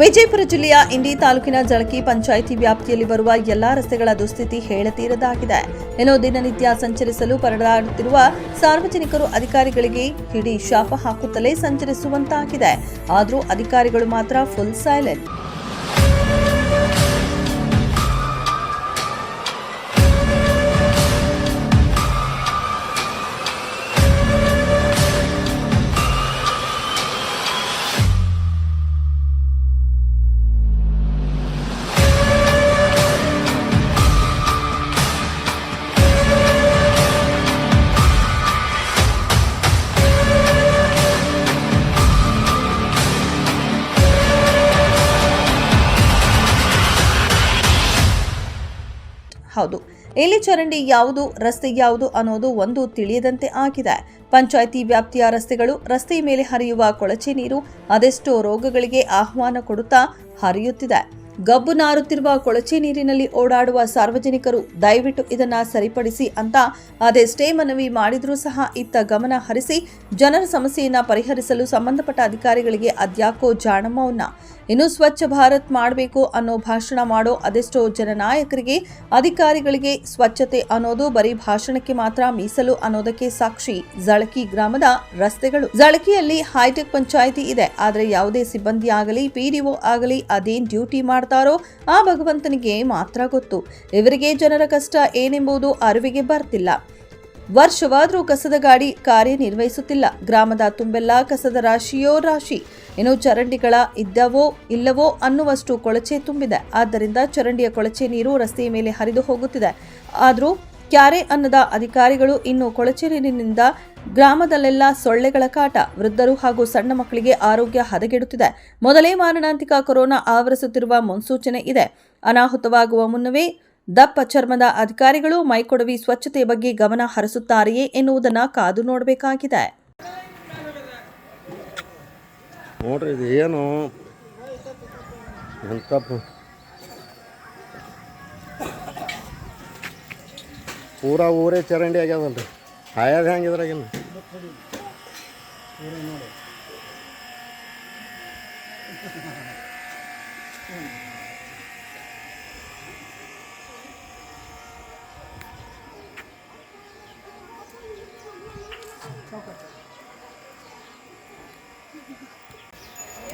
ವಿಜಯಪುರ ಜಿಲ್ಲೆಯ ಇಂಡಿ ತಾಲೂಕಿನ ಜಳಕಿ ಪಂಚಾಯಿತಿ ವ್ಯಾಪ್ತಿಯಲ್ಲಿ ಬರುವ ಎಲ್ಲಾ ರಸ್ತೆಗಳ ದುಸ್ಥಿತಿ ಹೇಳತೀರದಾಗಿದೆ. ಇನ್ನು ದಿನನಿತ್ಯ ಸಂಚರಿಸಲು ಪರದಾಡುತ್ತಿರುವ ಸಾರ್ವಜನಿಕರು ಅಧಿಕಾರಿಗಳಿಗೆ ಹಿಡಿ ಶಾಪ ಹಾಕುತ್ತಲೇ ಸಂಚರಿಸುವಂತಾಗಿದೆ. ಆದರೂ ಅಧಿಕಾರಿಗಳು ಮಾತ್ರ ಫುಲ್ ಸೈಲೆಂಟ್ ಹೌದು. ಇಲ್ಲಿ ಚರಂಡಿ ಯಾವುದು, ರಸ್ತೆ ಯಾವುದು ಅನ್ನೋದು ಒಂದು ತಿಳಿಯದಂತೆ ಆಗಿದೆ. ಪಂಚಾಯಿತಿ ವ್ಯಾಪ್ತಿಯ ರಸ್ತೆಗಳು ರಸ್ತೆಯ ಮೇಲೆ ಹರಿಯುವ ಕೊಳಚೆ ನೀರು ಅದೆಷ್ಟೋ ರೋಗಗಳಿಗೆ ಆಹ್ವಾನ ಕೊಡುತ್ತಾ ಹರಿಯುತ್ತಿದೆ. ಗಬ್ಬು ನಾರುತ್ತಿರುವ ಕೊಳಚೆ ನೀರಿನಲ್ಲಿ ಓಡಾಡುವ ಸಾರ್ವಜನಿಕರು ದಯವಿಟ್ಟು ಇದನ್ನ ಸರಿಪಡಿಸಿ ಅಂತ ಅದೆಷ್ಟೇ ಮನವಿ ಮಾಡಿದರೂ ಸಹ ಇತ್ತ ಗಮನ ಹರಿಸಿ ಜನರ ಸಮಸ್ಯೆಯನ್ನ ಪರಿಹರಿಸಲು ಸಂಬಂಧಪಟ್ಟ ಅಧಿಕಾರಿಗಳಿಗೆ ಅದ್ಯಾಕೋ ಜಾಣಮೌನ ಇನ್ನು ಸ್ವಚ್ಛ ಭಾರತ್ ಮಾಡಬೇಕು ಅನ್ನೋ ಭಾಷಣ ಮಾಡೋ ಅದೆಷ್ಟೋ ಜನನಾಯಕರಿಗೆ, ಅಧಿಕಾರಿಗಳಿಗೆ ಸ್ವಚ್ಛತೆ ಅನ್ನೋದು ಬರೀ ಭಾಷಣಕ್ಕೆ ಮಾತ್ರ ಮೀಸಲು ಅನ್ನೋದಕ್ಕೆ ಸಾಕ್ಷಿ. ಜಳಕಿ ಗ್ರಾಮದ ರಸ್ತೆಗಳು. ಜಳಕಿಯಲ್ಲಿ ಹೈಟೆಕ್ ಪಂಚಾಯಿತಿ ಇದೆ. ಆದರೆ ಯಾವುದೇ ಸಿಬ್ಬಂದಿ ಆಗಲಿ ಪಿಡಿಒ ಆಗಲಿ ಅದೇನ್ ಡ್ಯೂಟಿ ಮಾಡ್ತಾರೋ ಆ ಭಗವಂತನಿಗೆ ಮಾತ್ರ ಗೊತ್ತು. ಇವರಿಗೆ ಜನರ ಕಷ್ಟ ಏನೆಂಬುದು ಅರಿವಿಗೆ ಬರ್ತಿಲ್ಲ. ವರ್ಷವಾದರೂ ಕಸದ ಗಾಡಿ ಕಾರ್ಯನಿರ್ವಹಿಸುತ್ತಿಲ್ಲ. ಗ್ರಾಮದ ತುಂಬೆಲ್ಲ ಕಸದ ರಾಶಿಯೋ ರಾಶಿ. ಇನ್ನು ಚರಂಡಿಗಳ ಇದ್ದವೋ ಇಲ್ಲವೋ ಅನ್ನುವಷ್ಟು ಕೊಳಚೆ ತುಂಬಿದೆ. ಆದ್ದರಿಂದ ಚರಂಡಿಯ ಕೊಳಚೆ ನೀರು ರಸ್ತೆಯ ಮೇಲೆ ಹರಿದು ಹೋಗುತ್ತಿದೆ. ಆದರೂ ಕ್ಯಾರೆ ಅನ್ನದ ಅಧಿಕಾರಿಗಳು ಇನ್ನು ಕೊಳಚೇರಿನಿಂದ ಗ್ರಾಮದಲ್ಲೆಲ್ಲ ಸೊಳ್ಳೆಗಳ ಕಾಟ. ವೃದ್ಧರು ಹಾಗೂ ಸಣ್ಣ ಮಕ್ಕಳಿಗೆ ಆರೋಗ್ಯ ಹದಗೆಡುತ್ತಿದೆ. ಮೊದಲೇ ಮಾರಣಾಂತಿಕ ಕೊರೋನಾ ಆವರಿಸುತ್ತಿರುವ ಮುನ್ಸೂಚನೆ ಇದೆ. ಅನಾಹುತವಾಗುವ ಮುನ್ನವೇ ದಪ್ಪ ಚರ್ಮದ ಅಧಿಕಾರಿಗಳು ಮೈಕೊಡವಿ ಸ್ವಚ್ಛತೆ ಬಗ್ಗೆ ಗಮನ ಹರಿಸುತ್ತಾರೆಯೇ ಎನ್ನುವುದನ್ನು ಕಾದು ನೋಡಬೇಕಾಗಿದೆ. ಪೂರಾ ಊರೇ ಚರಂಡಿ ಆಗ್ಯದಲ್ರಿ. ಹಾಯದ ಹೆಂಗೆ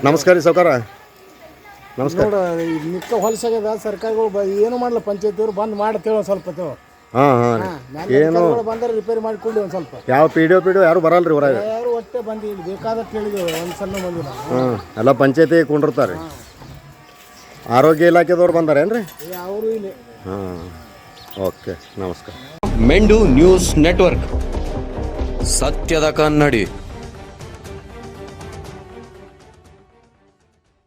ನಮಸ್ಕಾರ ರೀ ಸೌಕಾರ ನಮಸ್ಕಾರ. ಹೊಲಸಾಗ್ಯದ ಸರ್ಕಾರಗಳು ಏನು ಮಾಡಲ್ಲ ಪಂಚಾಯತಿಯವರು ಬಂದು ಮಾಡ್ತೇವೆ ಸ್ವಲ್ಪ ಹಾಂ ಹಾಂ ರೀ. ಏನು? ಬಂದರೆ ರಿಪೇರಿ ಮಾಡಿಕೊಂಡು ಒಂದು ಸ್ವಲ್ಪ. ಯಾವ P D O P D O ಯಾರು ಬರಲ್ರಿ ಹೊರಗೆ? ಯಾರು ಒಟ್ಟೆ ಬಂದು ಇಲ್ಲಿ ಬೇಕಾದಷ್ಟು ಹೇಳಿದ್ದೇವೆ ಒಂದು ಸಣ್ಣ ಬಂದಿಲ್ಲ ಹಾಂ ಎಲ್ಲ ಪಂಚಾಯತಿ ಕುಂಡಿರ್ತಾರೆ. ಆರೋಗ್ಯ ಇಲಾಖೆದವ್ರು ಬಂದಾರೇನು ರೀ ಅವರು ಇಲ್ಲಿ. ಹಾಂ ಓಕೆ ನಮಸ್ಕಾರ. ಮೆಂಡು ನ್ಯೂಸ್ ನೆಟ್ವರ್ಕ್. ಸತ್ಯದ ಕನ್ನಡಿ.